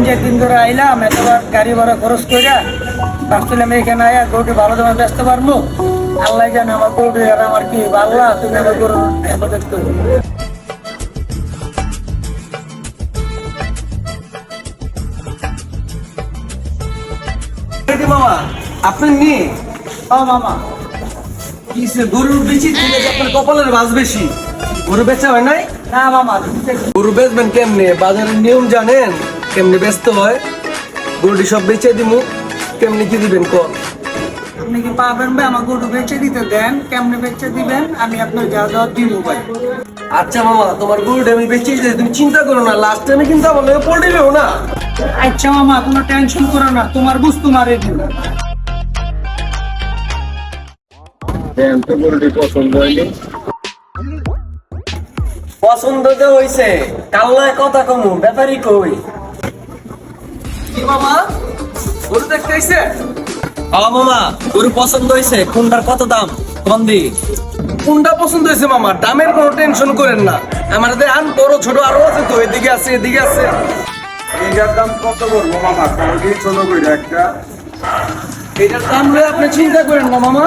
তিন চার দিন ধরে আইলাম এতবার গাড়ি ভাড়া খরচ করে ভাবছিলাম এখানে আয়া গরুটি ভালো দামে বেচতে পারব আল্লাহ জানে আমার গরুটি আর আমার কি? আল্লাহ তুমি আমার গরু হেফাজত করো। মামা আপনি নিয়ে ও মামা। কিসে গরুর বেশি আপনার কপালের বাস বেশি? গরু বেচা হয় নাই? না মামা গরু বেচবেন কেমনে? বাজারের নিয়ম জানেন? কেমনে বেচতে হয়? গরুটি সব বেচে দিমু কেমনে কি দিবেন কর আপনি কি পাবেন ভাই? আমার গরু বেচে দিতে দেন কেমনে বেচে দিবেন? আমি আপনার যা দিব ভাই। আচ্ছা মামা তোমার গরুটা আমি বেচে দিতে তুমি চিন্তা করো না লাস্ট টাইমে কিন্তু আমার লোকে না। আচ্ছা মামা কোনো টেনশন করো না তোমার বুঝ তোমারই দিব পছন্দ তো হইছে কাল্লায় কথা কমু ব্যাপারই কই? কি মামা? গরু দেখতে আইছে? মামা গরু পছন্দ হয়েছে কোনটার কত দাম? কোন কোনটা পছন্দ হয়েছে মামা? দামের কোনো টেনশন করেন না। আমার দেখান বড় ছোট আরও আছে তো এদিকে আছে এদিকে আছে। এটার দাম কত বলব মামা? চলো কইরা একটা। এটার দাম লয়ে আপনি চিন্তা করেন না মামা।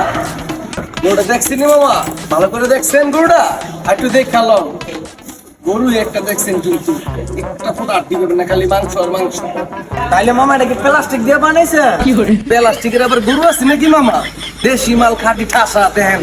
গরুটা দেখছেন মামা? ভালো করে দেখছেন গরুটা? একটু দেখালাম। গরু একটা দেখছেন কিন্তু একটা ফুট আর দিবেন না খালি মাংস আর মাংস। তাইলে মামা এটা কি প্লাস্টিক দিয়ে বানাইছে? প্লাস্টিকের আবার গরু আছে নাকি মামা? দেশি মাল খাটি ঠাসা দেখেন